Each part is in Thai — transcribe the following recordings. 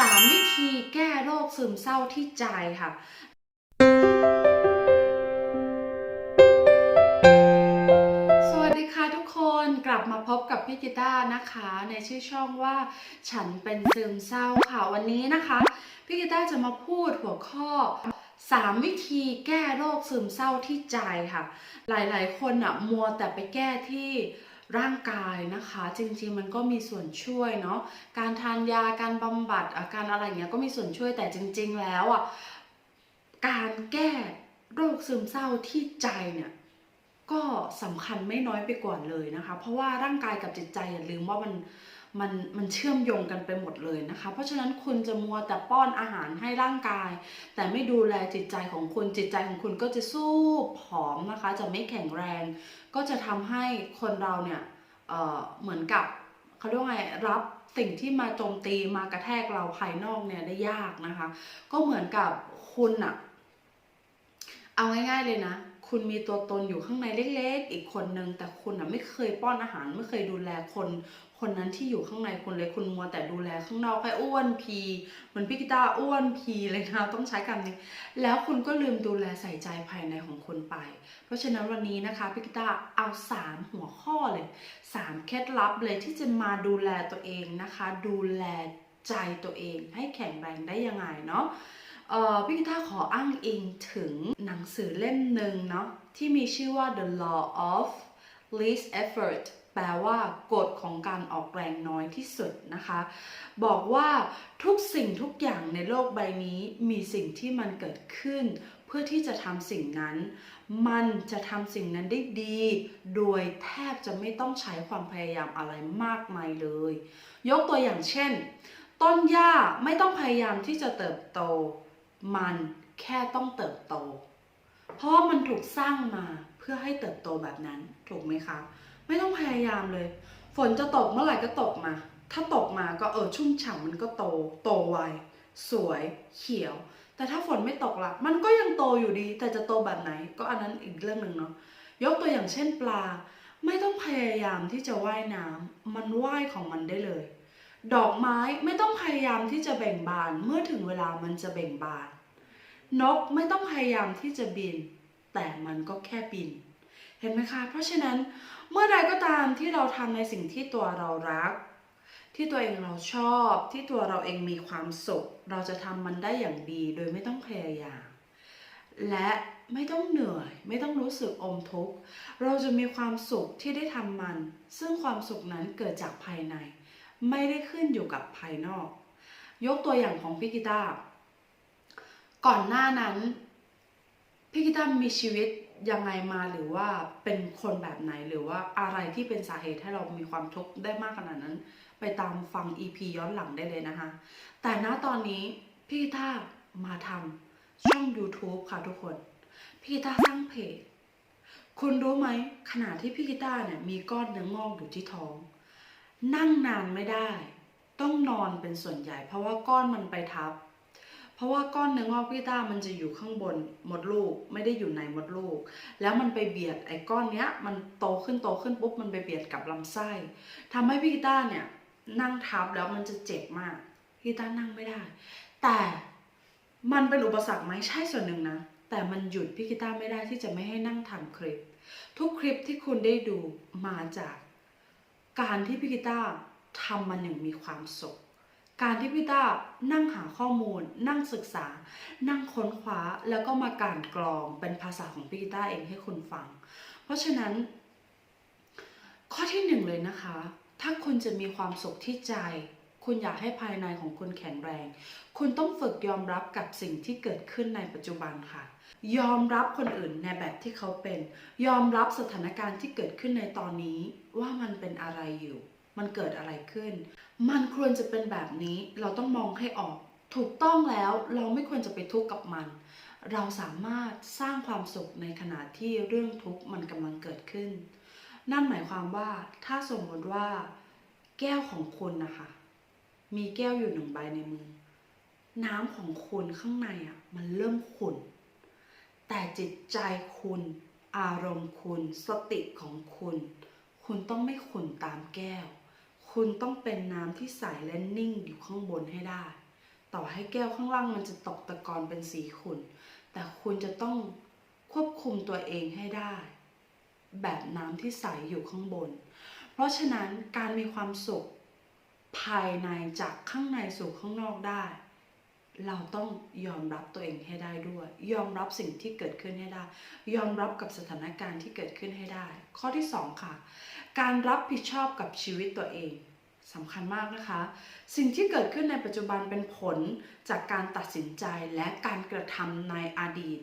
สามวิธีแก้โรคซึมเศร้าที่ใจค่ะสวัสดีค่ะทุกคนกลับมาพบกับพี่กีตาร์นะคะ ในชื่อช่องว่า ฉันเป็นซึมเศร้าค่ะวันนี้นะคะพี่กีตาร์จะมาพูดหัวข้อ 3 วิธีแก้โรคซึมเศร้าที่ใจค่ะ หลายๆ คนอะมัวแต่ไปแก้ที่ ร่างกายนะคะ จริงๆมันก็มีส่วนช่วยเนาะการทานยาการบำบัดอาการอะไรเงี้ยก็มีส่วนช่วยแต่จริง ๆ แล้วอะการแก้โรคซึมเศร้าที่ใจเนี่ยก็สำคัญไม่น้อยไปกว่าเลยนะคะ เพราะว่าร่างกายกับจิตใจอย่าลืมว่ามัน มันมันเชื่อมโยงกันไปหมดเลยนะคะ เพราะฉะนั้นคุณจะมัวแต่ป้อนอาหารให้ร่างกาย แต่ไม่ดูแลจิตใจของคุณจิตใจของคุณก็จะสู้ผอมนะคะ จะไม่แข็งแรง ก็จะทำให้คนเราเนี่ยเอ่อเหมือนกับเขาเรียกว่าไงรับสิ่งที่มาโจมตีมากระแทกเราภายนอกเนี่ยได้ยากนะคะ ก็เหมือนกับคุณอะเอาง่ายๆเลยนะ คุณมีตัวตนอยู่ข้างในเล็กๆ อีกคนนึง แต่คุณอะไม่เคยป้อนอาหารไม่เคยดูแลคนคนนั้นที่อยู่ข้างในคุณเลยคุณมัวแต่ดูแลข้างนอกให้อ้วนพีเหมือนพี่กิตาอ้วนพีเลยนะต้องใช้คำนี้ แล้วคุณก็ลืมดูแลใส่ใจภายในของคุณไป เพราะฉะนั้นวันนี้นะคะพี่กิตาเอา 3 หัวข้อเลย3เคล็ดลับเลยที่จะมาดูแลตัวเองนะคะ ดูแลใจตัวเองให้แข็งแรงได้ยังไงเนาะ เอ่อพี่กิตาขออ้างอิงถึงหนังสือเล่มหนึ่งเนาะที่มีชื่อว่า The Law of Least Effort แปลว่ากฎของการออกแรงน้อยที่สุดนะคะ บอกว่าทุกสิ่งทุกอย่างในโลกใบนี้มีสิ่งที่มันเกิดขึ้น เพื่อที่จะทำสิ่งนั้น มันจะทำสิ่งนั้นได้ดี โดยแทบจะไม่ต้องใช้ความพยายามอะไรมากมายเลย ยกตัวอย่างเช่น ต้นหญ้าไม่ต้องพยายามที่จะเติบโต มันแค่ต้องเติบโต เพราะว่ามันถูกสร้างมาเพื่อให้เติบโตแบบนั้นถูกไหมคะ ไม่ต้องพยายามเลย ฝนจะตกเมื่อไหร่ก็ตกมา ถ้าตกมาก็เออชุ่มฉ่ำมันก็โต โตไวสวยเขียว แต่ถ้าฝนไม่ตกละมันก็ยังโตอยู่ดี แต่จะโตแบบไหนก็อันนั้นอีกเรื่องหนึ่งเนาะยกตัวอย่างเช่นปลา ไม่ต้องพยายามที่จะว่ายน้ำมันว่ายของมันได้เลย ดอกไม้ไม่ต้องพยายามที่จะเบ่งบานเมื่อถึงเวลามันจะเบ่งบาน นกไม่ต้องพยายามที่จะบิน แต่มันก็แค่บิน เห็นไหมคะ เพราะฉะนั้นเมื่อใดก็ตามที่เราทำในสิ่งที่ตัวเรารัก ที่ตัวเองเราชอบ ที่ตัวเราเองมีความสุข เราจะทำมันได้อย่างดี โดยไม่ต้องพยายาม และไม่ต้องเหนื่อย ไม่ต้องรู้สึกอมทุกข์ เราจะมีความสุขที่ได้ทำมัน ซึ่งความสุขนั้นเกิดจากภายใน ไม่ได้ขึ้นอยู่กับภายนอก ยกตัวอย่างของพี่กีตาร์ ก่อนหน้านั้น พี่กีตามีชีวิตยังไงมาหรือว่าเป็นคนแบบไหนหรือว่าอะไรที่เป็นสาเหตุให้เรามีความทุกข์ได้มากขนาดนั้น ไปตามฟัง EP ย้อนหลังได้เลยนะคะ แต่ณตอนนี้พี่กีตามาทำช่อง YouTube ค่ะทุกคน พี่กีตาสร้างเพจคุณรู้ไหมขณะที่พี่กีตาเนี่ยมีก้อนเนื้องอกอยู่ที่ท้อง นั่งนานไม่ได้ ต้องนอนเป็นส่วนใหญ่ เพราะว่าก้อนมันไปทับ ราะว่าก้อนเนื้องอกพี่ต้ามันจะอยู่ข้างบนมดลูกไม่ได้อยู่ในมดลูก แล้วมันไปเบียดไอ้ก้อนเนี้ย มันโตขึ้นโตขึ้นปุ๊บมันไปเบียดกับลำไส้ทำให้พี่ต้าเนี่ยนั่งทับแล้วมันจะเจ็บมากพี่ต้านั่งไม่ได้ แต่มันเป็นอุปสรรคไหมใช่ส่วนหนึ่งนะ แต่มันหยุดพี่กีตาร์ไม่ได้ที่จะไม่ให้นั่งทำคลิป ทุกคลิปที่คุณได้ดูมาจาก การที่พี่กีตาร์ทำมันอย่างมีความสุข การที่พี่ต้านั่งหาข้อมูล นั่งศึกษา นั่งค้นคว้าแล้วก็มาการกรองเป็นภาษาของพี่กีต้าเองให้คุณฟัง เพราะฉะนั้น ข้อที่หนึ่งเลยนะคะ ถ้าคุณจะมีความสุขที่ใจ คุณอยากให้ภายในของคุณแข็งแรง คุณต้องฝึกยอมรับกับสิ่งที่เกิดขึ้นในปัจจุบันค่ะ ยอมรับคนอื่นในแบบที่เขาเป็น ยอมรับสถานการณ์ที่เกิดขึ้นในตอนนี้ว่ามันเป็นอะไรอยู่ มันเกิดอะไรขึ้น มันควรจะเป็นแบบนี้เราต้องมองให้ออก ถูกต้องแล้วเราไม่ควรจะไปทุกข์กับมัน เราสามารถสร้างความสุขในขณะที่เรื่องทุกข์มันกำลังเกิดขึ้น นั่นหมายความว่าถ้าสมมติว่า แก้วของคุณนะคะ มีแก้วอยู่หนึ่งใบในมือ น้ำของคุณข้างในอะมันเริ่มขุ่นแต่จิตใจคุณอารมณ์คุณ สติของคุณ คุณต้องไม่ขุ่นตามแก้ว คุณต้องเป็นน้ำที่ใสและนิ่งอยู่ข้างบนให้ได้ ต่อให้แก้วข้างล่างมันจะตกตะกอนเป็นสีขุ่น แต่คุณจะต้องควบคุมตัวเองให้ได้ แบบน้ำที่ใสอยู่ข้างบน เพราะฉะนั้นการมีความสุขภายในจากข้างในสู่ข้างนอกได้ เราต้องยอมรับตัวเองให้ได้ด้วย ยอมรับสิ่งที่เกิดขึ้นให้ได้ ยอมรับกับสถานการณ์ที่เกิดขึ้นให้ได้ ข้อที่สองค่ะ การรับผิดชอบกับชีวิตตัวเองสำคัญมากนะคะ สิ่งที่เกิดขึ้นในปัจจุบันเป็นผลจากการตัดสินใจและการกระทำในอดีต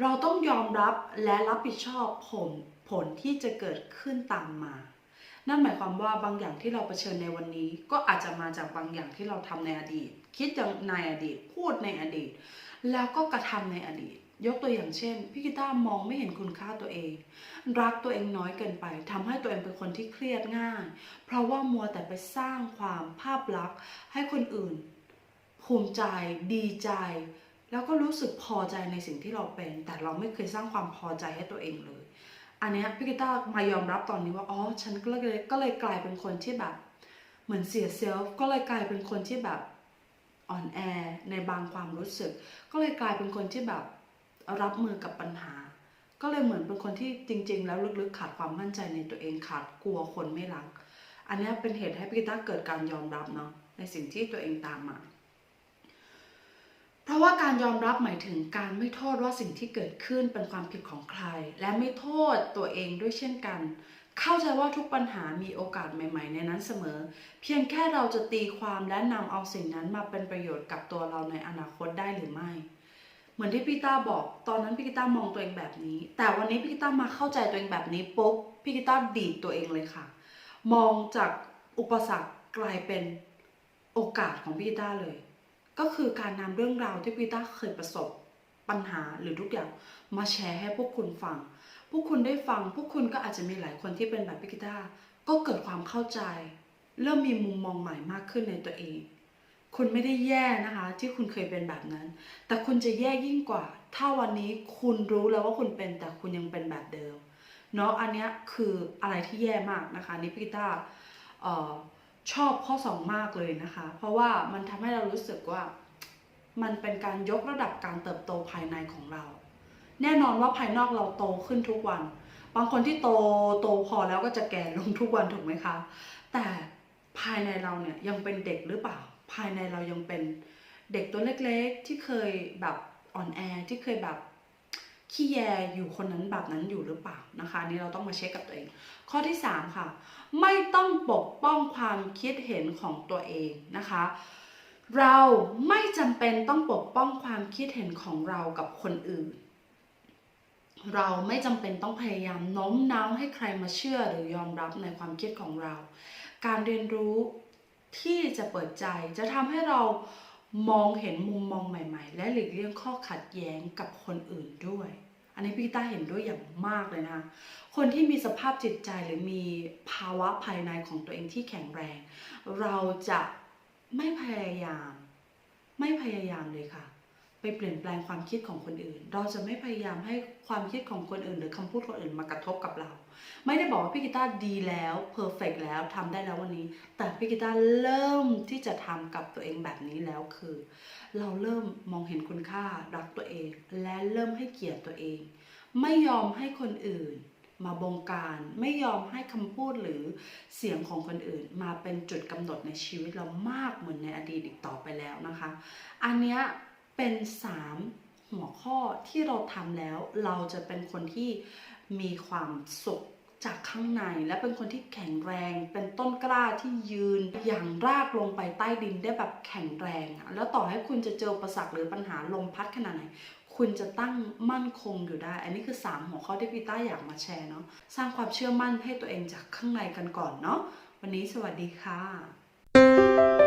เราต้องยอมรับและรับผิดชอบผลผลที่จะเกิดขึ้นตามมา นั่นหมายความว่าบางอย่างที่เราเผชิญในวันนี้ ก็อาจจะมาจากบางอย่างที่เราทำในอดีต คิดในอดีต พูดในอดีต แล้วก็กระทำในอดีต ยกตัวอย่างเช่นพี่กิต้ามองไม่เห็นคุณค่าตัวเอง รักตัวเองน้อยเกินไปทำให้ตัวเองเป็นคนที่เครียดง่าย เพราะว่ามัวแต่ไปสร้างความภาพลักษณ์ ให้คนอื่นภูมิใจ ดีใจแล้วก็รู้สึกพอใจในสิ่งที่เราเป็น แต่เราไม่เคยสร้างความพอใจให้ตัวเองเลย อันเนี้ยพี่กิต้ามายอมรับตอนนี้ว่าอ๋อฉันก็เลยก็เลยกลายเป็นคนที่แบบ เหมือนเสียเซลฟ์ก็เลยกลายเป็นคนที่แบบอ่อนแอในบางความรู้สึก ก็เลยกลายเป็นคนที่แบบรับมือกับปัญหา ก็เลยเหมือนเป็นคนที่จริง ๆ แล้วลึกๆขาดความมั่นใจในตัวเองขาดกลัวคนไม่รัก อันเนี้ยเป็นเหตุให้พี่กิต้าเกิดการยอมรับเนาะในสิ่งที่ตัวเองตามมา เพราะว่าการยอมรับหมายถึงการไม่โทษว่าสิ่งที่เกิดขึ้นเป็นความผิดของใคร และไม่โทษตัวเองด้วยเช่นกัน เข้าใจว่าทุกปัญหามีโอกาสใหม่ ๆ ในนั้นเสมอ เพียงแค่เราจะตีความและนำเอาสิ่งนั้นมาเป็นประโยชน์กับตัวเราในอนาคตได้หรือไม่ เหมือนที่พี่ต้าบอกตอนนั้นพี่กิต้ามองตัวเองแบบนี้ แต่วันนี้พี่กิต้ามาเข้าใจตัวเองแบบนี้ปุ๊บพี่กิต้าดีดตัวเองเลยค่ะ มองจากอุปสรรคกลายเป็นโอกาสของพี่กิต้าเลย ก็คือการนำเรื่องราวที่พีต้าเคยประสบปัญหาหรือทุกอย่างมาแชร์ให้พวกคุณฟัง พวกคุณได้ฟัง พวกคุณก็อาจจะมีหลายคนที่เป็นแบบพีกิต้าก็เกิดความเข้าใจ เริ่มมีมุมมองใหม่มากขึ้นในตัวเอง คุณไม่ได้แย่นะคะ ที่คุณเคยเป็นแบบนั้น แต่คุณจะแย่ยิ่งกว่า ถ้าวันนี้คุณรู้แล้วว่าคุณเป็นแต่คุณยังเป็นแบบเดิมเนาะอันนี้คืออะไรที่แย่มากนะคะนี่พีกิต้าเอ่อ ชอบข้อสองมากเลยนะคะ เพราะว่ามันทำให้เรารู้สึกว่า มันเป็นการยกระดับการเติบโตภายในของเรา แน่นอนว่าภายนอกเราโตขึ้นทุกวัน บางคนที่โตโตพอแล้วก็จะแก่ลงทุกวันถูกไหมคะ แต่ภายในเราเนี่ยยังเป็นเด็กหรือเปล่า ภายในเรายังเป็นเด็กตัวเล็กๆ ที่เคยแบบอ่อนแอที่เคยแบบ ขี้แยอยู่คนนั้นแบบนั้นอยู่หรือเปล่านะคะนนี้เราต้องมาเช็คกับตัวเอง ข้อที่ 3 ค่ะ ไม่ต้องปกป้องความคิดเห็นของตัวเองนะคะ เราไม่จำเป็นต้องปกป้องความคิดเห็นของเรากับคนอื่น เราไม่จำเป็นต้องพยายามโน้มน้าวให้ใครมาเชื่อหรือยอมรับในความคิดของเรา การเรียนรู้ที่จะเปิดใจจะทำให้เรามองเห็นมุมมองใหม่ ๆ และหลีกเลี่ยงข้อขัดแย้งกับคนอื่น นนี้พี่ต้าเห็นด้วยอย่างมากเลยนะคนที่มีสภาพจิตใจหรือมีภาวะภายในของตัวเองที่แข็งแรง เราจะไม่พยายาม ไม่พยายามเลยค่ะ ไปเปลี่ยนแปลงความคิดของคนอื่น เราจะไม่พยายามให้ความคิดของคนอื่น หรือคำพูดคนอื่นมากระทบกับเรา ไม่ได้บอกว่าพี่กีตาร์ดีแล้วเพอร์เฟกแล้วทำได้แล้ววันนี้ แต่พี่กีตาร์เริ่มที่จะทำกับตัวเองแบบนี้แล้วคือ เราเริ่มมองเห็นคุณค่ารักตัวเอง และเริ่มให้เกียรติตัวเอง ไม่ยอมให้คนอื่นมาบงการไม่ยอมให้คำพูดหรือเสียงของคนอื่น มาเป็นจุดกำหนดในชีวิตเรามากเหมือนในอดีตอีกต่อไปแล้วนะคะ อันเนี้ย เป็นสามหัวข้อที่เราทำแล้ว เราจะเป็นคนที่มีความสุขจากข้างในและเป็นคนที่แข็งแรง เป็นต้นกล้าที่ยืนอย่างรากลงไปใต้ดินได้แบบแข็งแรงอะแล้วต่อให้คุณจะเจออุปสรรคหรือปัญหาลมพัดขนาดไหน คุณจะตั้งมั่นคงอยู่ได้ อันนี้คือ 3 หัวข้อที่พี่ต้าอยากมาแชร์เนาะสร้างความเชื่อมั่นให้ตัวเองจากข้างในกันก่อนเนาะวันนี้สวัสดีค่ะ